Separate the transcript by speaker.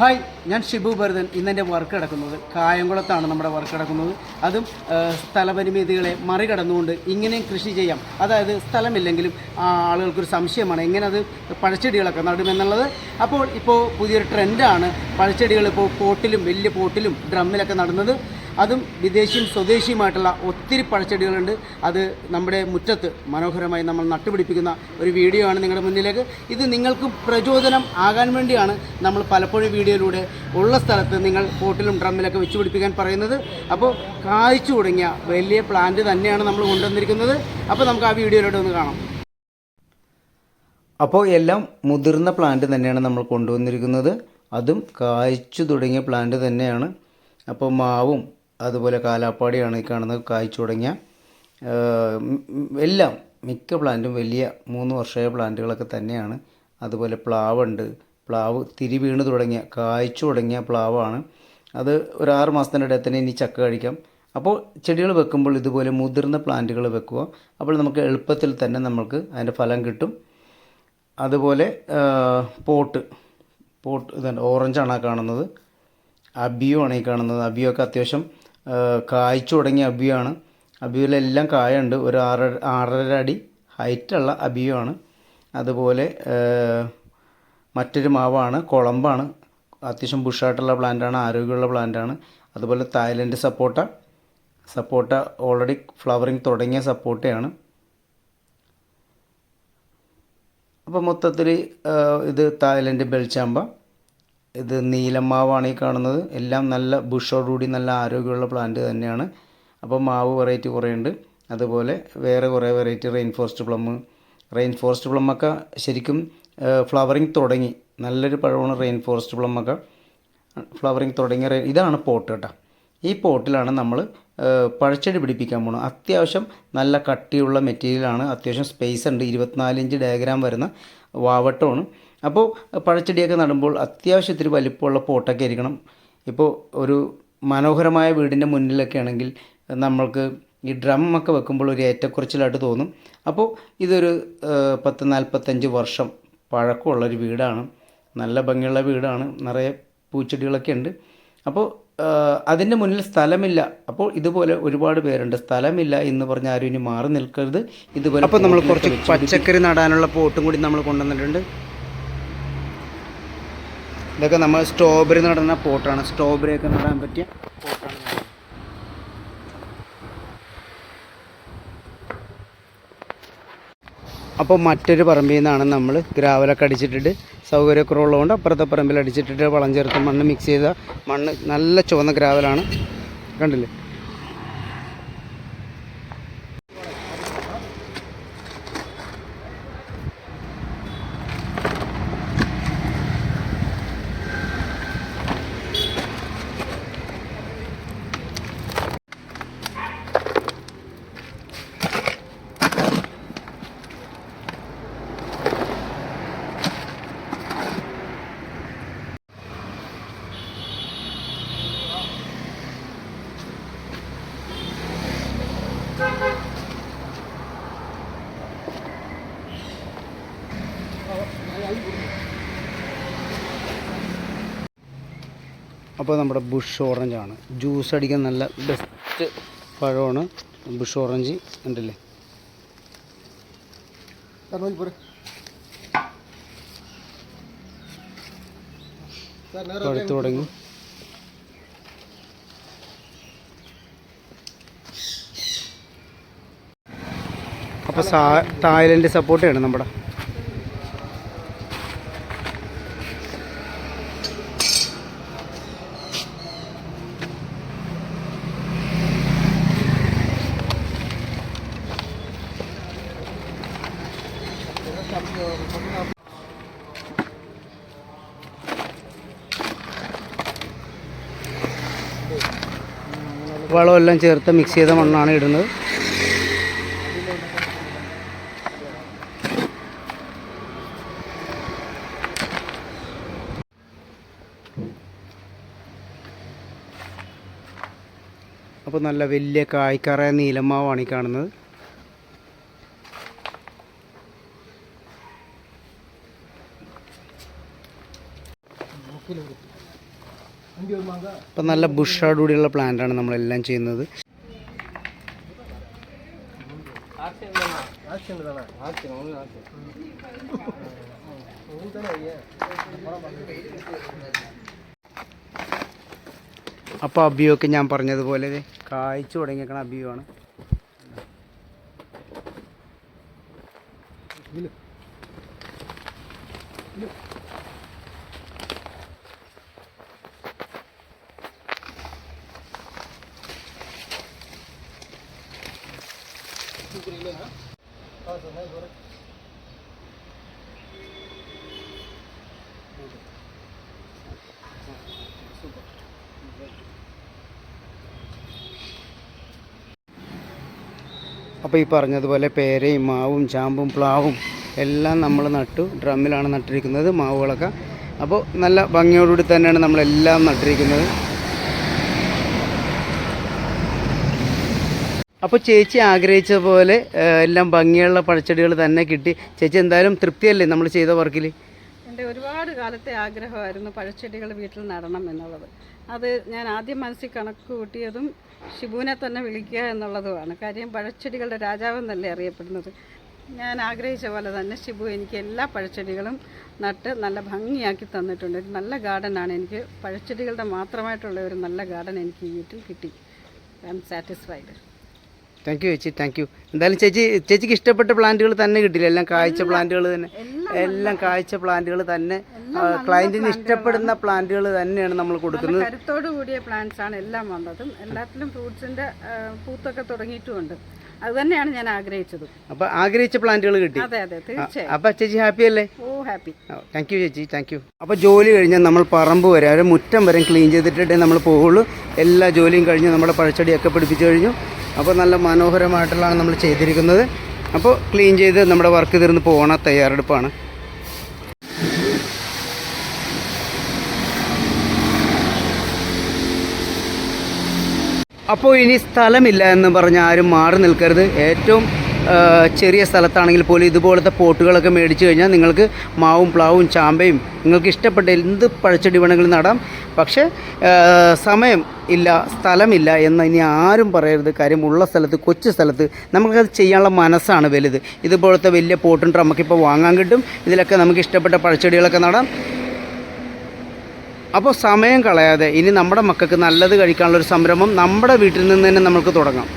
Speaker 1: Hi ഞാൻ ഷിബു ഭരതൻ. ഇന്നെന്റെ work കിടക്കുന്നത് കായംകുളത്താണ് നമ്മുടെ വർക്ക് കിടക്കുന്നത്. അതും സ്ഥലപരിമിതികളെ മറികടന്നുകൊണ്ട് ഇങ്ങനെയും കൃഷി ചെയ്യാം. അതായത് സ്ഥലമില്ലെങ്കിലും ആളുകൾക്കൊരു സംശയമാണ്. എങ്ങനെ അത് പഴച്ചെടികളൊക്കെ നടുമെന്നുള്ളത് അപ്പോൾ ഇപ്പോൾ പുതിയൊരു ട്രെൻഡാണ് പഴച്ചെടികൾ ഇപ്പോൾ പോട്ടിലും വലിയ പോട്ടിലും ഡ്രമ്മിലൊക്കെ നടുന്നത്. അതും വിദേശിയും സ്വദേശിയുമായിട്ടുള്ള ഒത്തിരി പഴച്ചെടികളുണ്ട്. അത് നമ്മുടെ മുറ്റത്ത് മനോഹരമായി നമ്മൾ നട്ടുപിടിപ്പിക്കുന്ന ഒരു വീഡിയോ ആണ് നിങ്ങളുടെ മുന്നിലേക്ക്. ഇത് നിങ്ങൾക്ക് പ്രചോദനം ആകാൻ വേണ്ടിയാണ് നമ്മൾ പലപ്പോഴും വീഡിയോയിലൂടെ ഉള്ള സ്ഥലത്ത് നിങ്ങൾ പോട്ടിലും ഡ്രമ്മിലൊക്കെ വെച്ച് പിടിപ്പിക്കാൻ പറയുന്നത്. അപ്പോൾ കായ്ച്ചു തുടങ്ങിയ വലിയ പ്ലാന്റ് തന്നെയാണ് നമ്മൾ കൊണ്ടുവന്നിരിക്കുന്നത്. അപ്പോൾ നമുക്ക് ആ വീഡിയോയിലൂടെ ഒന്ന് കാണാം.
Speaker 2: അപ്പോൾ എല്ലാം മുതിർന്ന പ്ലാന്റ് തന്നെയാണ് നമ്മൾ കൊണ്ടുവന്നിരിക്കുന്നത്. അതും കായ്ച്ചു തുടങ്ങിയ പ്ലാന്റ് തന്നെയാണ്. അപ്പോൾ മാവും അതുപോലെ കാലാപ്പാടിയാണ് ഈ കാണുന്നത് കായ്ച്ചു തുടങ്ങിയ എല്ലാം മിക്ക പ്ലാന്റും വലിയ മൂന്ന് വർഷമായ പ്ലാന്റുകളൊക്കെ തന്നെയാണ്. അതുപോലെ പ്ലാവുണ്ട്. പ്ലാവ് തിരി വീണ് തുടങ്ങിയ കായ്ച്ചു തുടങ്ങിയ പ്ലാവാണ്. അത് ഒരു ആറ് മാസത്തിന്റെ ഇടയിൽ തന്നെ ഇനി ചക്ക കഴിക്കാം. അപ്പോൾ ചെടികൾ വെക്കുമ്പോൾ ഇതുപോലെ മുതിർന്ന പ്ലാന്റുകൾ വെക്കുക. അപ്പോൾ നമുക്ക് എളുപ്പത്തിൽ തന്നെ നമുക്ക് അതിന്റെ ഫലം കിട്ടും. അതുപോലെ പോട്ട്. പോട്ട് ഇതാണ് ഓറഞ്ചാണ് കാണുന്നത്. അബിയു ആണ് ഈ കാണുന്നത്. അബിയോ ഒക്കെ അത്യാവശ്യം കായ്ച്ചു തുടങ്ങിയ അബിയാണ് അബിയിലെല്ലാം കായുണ്ട്. ഒരു ആറ് ആറര അടി ഹൈറ്റുള്ള അബിയുമാണ്. അതുപോലെ മറ്റൊരു മാവാണ്. കുളമ്പാണ്. അത്യാവശ്യം ബുഷായിട്ടുള്ള പ്ലാന്റാണ്. ആരോഗ്യമുള്ള പ്ലാന്റാണ്. അതുപോലെ തായ്ലൻഡ് സപ്പോട്ട. സപ്പോട്ട ഓൾറെഡി ഫ്ലവറിങ് തുടങ്ങിയ സപ്പോട്ടയാണ്. അപ്പോൾ മൊത്തത്തിൽ ഇത് തായ്ലൻഡ് ബെൽച്ചാമ്പ ഇത് നീലമാവാണ് ഈ കാണുന്നത്. എല്ലാം നല്ല ബുഷോടുകൂടി നല്ല ആരോഗ്യമുള്ള പ്ലാന്റ് തന്നെയാണ്. അപ്പോൾ മാവ് വെറൈറ്റി കുറേ ഉണ്ട് അതുപോലെ വേറെ കുറേ variety rain forest plum. Rain forest പ്ലമ്മൊക്കെ ശരിക്കും ഫ്ലവറിങ് തുടങ്ങി. നല്ലൊരു പഴമാണ് റെയിൻ ഫോറസ്റ്റ് പ്ലമ്മൊക്കെ ഫ്ലവറിങ് തുടങ്ങിയ ഇതാണ് പോട്ട് കേട്ടോ. ഈ പോട്ടിലാണ് നമ്മൾ പഴച്ചെടി പിടിപ്പിക്കാൻ പോകുന്നത് അത്യാവശ്യം നല്ല കട്ടിയുള്ള മെറ്റീരിയലാണ്. അത്യാവശ്യം സ്പേസ് ഉണ്ട്. ഇരുപത്തിനാല് ഇഞ്ച് ഡയഗ്രാം വരുന്ന വാവട്ടമാണ്. അപ്പോൾ പഴച്ചെടിയൊക്കെ നടുമ്പോൾ അത്യാവശ്യം ഇത്തിരി വലിപ്പമുള്ള പോട്ടൊക്കെ ആയിരിക്കണം. ഇപ്പോൾ ഒരു മനോഹരമായ വീടിന്റെ മുന്നിലൊക്കെ ആണെങ്കിൽ നമ്മൾക്ക് ഈ ഡ്രം ഒക്കെ വെക്കുമ്പോൾ ഒരു ഏറ്റക്കുറച്ചിലായിട്ട് തോന്നും. അപ്പോൾ ഇതൊരു പത്ത് നാൽപ്പത്തഞ്ച് വർഷം പഴക്കമുള്ളൊരു വീടാണ്. നല്ല ഭംഗിയുള്ള വീടാണ്. നിറയെ പൂച്ചെടികളൊക്കെ ഉണ്ട്. അപ്പോൾ അതിന്റെ മുന്നിൽ സ്ഥലമില്ല. അപ്പോൾ ഇതുപോലെ ഒരുപാട് പേരുണ്ട്. സ്ഥലമില്ല എന്ന് പറഞ്ഞ് ആരും ഇനി മാറി നിൽക്കരുത്. ഇതുപോലെ
Speaker 1: അപ്പോൾ നമ്മൾ കുറച്ച് പച്ചക്കറി നടാനുള്ള പോട്ടും കൂടി നമ്മൾ കൊണ്ടുവന്നിട്ടുണ്ട്. ഇതൊക്കെ നമ്മൾ സ്ട്രോബെറി നടുന്ന പോട്ടാണ് സ്ട്രോബെറി ഒക്കെ നടാൻ പറ്റിയ പോട്ടാണ് അപ്പോൾ മറ്റൊരു പറമ്പിൽ നിന്നാണ് നമ്മൾ ഗ്രാവലൊക്കെ അടിച്ചിട്ടിട്ട് സൗകര്യക്കുറവുള്ളതുകൊണ്ട് അപ്പുറത്തെ പറമ്പിൽ അടിച്ചിട്ടിട്ട് വളം ചേർത്ത് മണ്ണ് മിക്സ് ചെയ്ത മണ്ണ് നല്ല ചുവന്ന ഗ്രാവലാണ്. കണ്ടില്ലേ? അപ്പോൾ നമ്മുടെ ബുഷ് ഓറഞ്ചാണ് ജ്യൂസ് അടിക്കാൻ നല്ല ബെസ്റ്റ് പഴമാണ്. ബുഷ് ഓറഞ്ച് ഉണ്ടല്ലേ? പഴുത്തു തുടങ്ങി. അപ്പോൾ സാ തായ്ലൻഡ് സപ്പോർട്ടാണ് നമ്മുടെ. വളമെല്ലാം ചേർത്ത് മിക്സ് ചെയ്ത മണ്ണാണ് ഇടുന്നത്. അപ്പോൾ നല്ല വലിയ കായ്ക്കാറായ നീലമാവാണ് ഈ കാണുന്നത്.
Speaker 2: അപ്പം നല്ല ബുഷോടുകൂടിയുള്ള പ്ലാന്റാണ് നമ്മളെല്ലാം ചെയ്യുന്നത്. അപ്പോൾ അബിയൊക്കെ ഞാൻ പറഞ്ഞതുപോലെ കായ്ച്ചു തുടങ്ങിയേക്കണ അബിയുമാണ് അപ്പോൾ ഈ പറഞ്ഞതുപോലെ പേരയും മാവും ചാമ്പും പ്ലാവും എല്ലാം നമ്മൾ നട്ടു. ഡ്രമ്മിലാണ് നട്ടിരിക്കുന്നത് മാവുകളൊക്കെ. അപ്പോൾ നല്ല ഭംഗിയോടുകൂടി തന്നെയാണ് നമ്മളെല്ലാം നട്ടിരിക്കുന്നത്. അപ്പോൾ ചേച്ചി ആഗ്രഹിച്ച പോലെ എല്ലാം ഭംഗിയുള്ള പഴച്ചെടികൾ തന്നെ കിട്ടി. ചേച്ചി എന്തായാലും തൃപ്തിയല്ലേ നമ്മൾ ചെയ്ത വർക്കിൽ?
Speaker 3: എന്റെ ഒരുപാട് കാലത്തെ ആഗ്രഹമായിരുന്നു പഴച്ചെടികൾ വീട്ടിൽ നടണം എന്നുള്ളത്. അത് ഞാൻ ആദ്യം മനസ്സിൽ കണക്ക് കൂട്ടിയതും ഷിബുവിനെ തന്നെ വിളിക്കുക എന്നുള്ളതുമാണ്. കാര്യം പഴച്ചെടികളുടെ രാജാവെന്നല്ലേ അറിയപ്പെടുന്നത്? ഞാൻ ആഗ്രഹിച്ച പോലെ തന്നെ ഷിബു എനിക്ക് എല്ലാ പഴച്ചെടികളും നട്ട് നല്ല ഭംഗിയാക്കി തന്നിട്ടുണ്ട്. ഒരു നല്ല ഗാർഡനാണ്. എനിക്ക് പഴച്ചെടികളുടെ മാത്രമായിട്ടുള്ള ഒരു നല്ല ഗാർഡൻ എനിക്ക് ഈ വീട്ടിൽ കിട്ടി. I am satisfied.
Speaker 2: Thank you ചേച്ചി. താങ്ക് യു എന്തായാലും ചേച്ചി ചേച്ചിക്ക് ഇഷ്ടപ്പെട്ട പ്ലാന്റുകൾ തന്നെ കിട്ടില്ല. എല്ലാം കാഴ്ച പ്ലാന്റുകൾ തന്നെ. എല്ലാം കാഴ്ച പ്ലാന്റുകൾ തന്നെ. ക്ലയന്റിന് ഇഷ്ടപ്പെടുന്ന പ്ലാന്റുകൾ തന്നെയാണ് നമ്മൾ കൊടുക്കുന്നത്.
Speaker 3: കരുത്തോടു കൂടിയ പ്ലാന്റ്സ് ആണ് എല്ലാം വന്നതും. എല്ലാത്തിലും ഫ്രൂട്ട്സിന്റെ പൂത്തൊക്കെ തുടങ്ങിയിട്ടുമുണ്ട്. അത് തന്നെയാണ് ഞാൻ ആഗ്രഹിച്ചത്.
Speaker 2: അപ്പൊ ആഗ്രഹിച്ച പ്ലാന്റുകൾ കിട്ടി.
Speaker 3: അതെ അതെ തീർച്ചയായും.
Speaker 2: അപ്പോൾ ചേച്ചി ഹാപ്പി അല്ലേ?
Speaker 3: ഓ ഹാപ്പി
Speaker 2: താങ്ക് യു ചേച്ചി. താങ്ക് യു അപ്പൊ ജോലി കഴിഞ്ഞാൽ നമ്മൾ പറമ്പ് വരെ മുറ്റം വരെ ക്ലീൻ ചെയ്തിട്ടേ നമ്മൾ പോകുള്ളൂ എല്ലാ ജോലിയും കഴിഞ്ഞ് നമ്മുടെ പഴച്ചെടിയൊക്കെ പിടിപ്പിച്ചു കഴിഞ്ഞു. അപ്പോൾ നല്ല മനോഹരമായിട്ടുള്ളതാണ് നമ്മൾ ചെയ്തിരിക്കുന്നത്. അപ്പോൾ ക്ലീൻ ചെയ്ത് നമ്മുടെ വർക്ക് തീർന്ന് പോകണ തയ്യാറെടുപ്പാണ്. അപ്പോൾ ഇനി സ്ഥലമില്ല എന്ന് പറഞ്ഞ് ആരും മാറി നിൽക്കരുത്. ഏറ്റവും ചെറിയ സ്ഥലത്താണെങ്കിൽ പോലും ഇതുപോലത്തെ പോട്ടുകളൊക്കെ മേടിച്ചു കഴിഞ്ഞാൽ നിങ്ങൾക്ക് മാവും പ്ലാവും ചാമ്പയും നിങ്ങൾക്ക് ഇഷ്ടപ്പെട്ട എന്ത് പഴച്ചെടി വേണമെങ്കിലും നടാം. പക്ഷേ സമയം ഇല്ല സ്ഥലമില്ല എന്ന് ഇനി ആരും പറയരുത്. കാര്യം ഉള്ള സ്ഥലത്ത് കൊച്ചു സ്ഥലത്ത് നമുക്കത് ചെയ്യാനുള്ള മനസ്സാണ് വലുത്. ഇതുപോലത്തെ വലിയ പോട്ടും നമുക്കിപ്പോൾ വാങ്ങാൻ കിട്ടും. ഇതിലൊക്കെ നമുക്ക് ഇഷ്ടപ്പെട്ട പഴച്ചെടികളൊക്കെ നടാം. അപ്പോൾ സമയം കളയാതെ ഇനി നമ്മുടെ മക്കൾക്ക് നല്ലത് കഴിക്കാനുള്ളൊരു സംരംഭം നമ്മുടെ വീട്ടിൽ നിന്ന് തന്നെ നമുക്ക് തുടങ്ങാം.